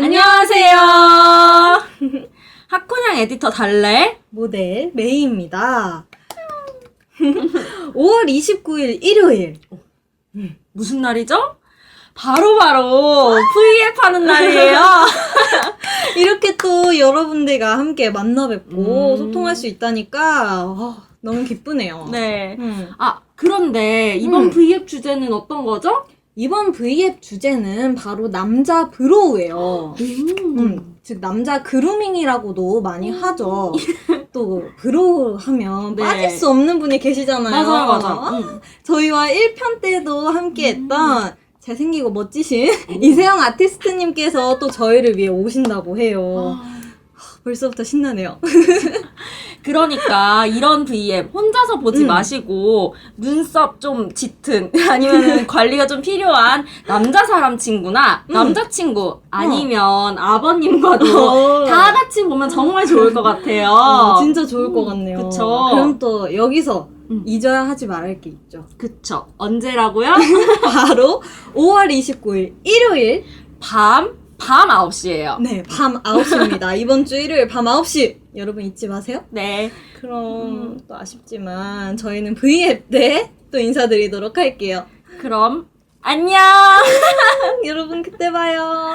안녕하세요. 학코냥 에디터 달래. 모델 메이입니다. 5월 29일 일요일. 무슨 날이죠? 바로바로 V앱 하는 날이에요. 이렇게 또 여러분들과 함께 만나 뵙고 음. 소통할 수 있다니까 와, 너무 기쁘네요. 네. 음. 아, 그런데 이번 음. V앱 주제는 어떤 거죠? 이번 V앱 주제는 바로 남자 브로우예요. 음, 즉 남자 그루밍이라고도 많이 하죠. 또 브로우 하면 네. 빠질 수 없는 분이 계시잖아요. 맞아요, 맞아. 음. 저희와 1편 때도 함께했던 잘생기고 멋지신 이세영 아티스트님께서 또 저희를 위해 오신다고 해요. 아, 벌써부터 신나네요. 그러니까 이런 V앱 혼자서 보지 음. 마시고 눈썹 좀 짙은 아니면 관리가 좀 필요한 남자 사람 친구나 음. 남자친구 아니면 아버님과도 어. 다 같이 보면 정말 좋을 것 같아요. 어, 진짜 좋을 것 음, 같네요. 그쵸. 그럼 또 여기서 음. 잊어야 하지 말할 게 있죠. 그쵸. 언제라고요? 바로 5월 29일 일요일 밤, 밤 9시예요. 네, 밤 9시입니다. 이번 주 일요일 밤 9시. 여러분 잊지 마세요. 네. 그럼 또 아쉽지만 저희는 V앱 때또 인사드리도록 할게요. 그럼 안녕! 여러분 그때 봐요.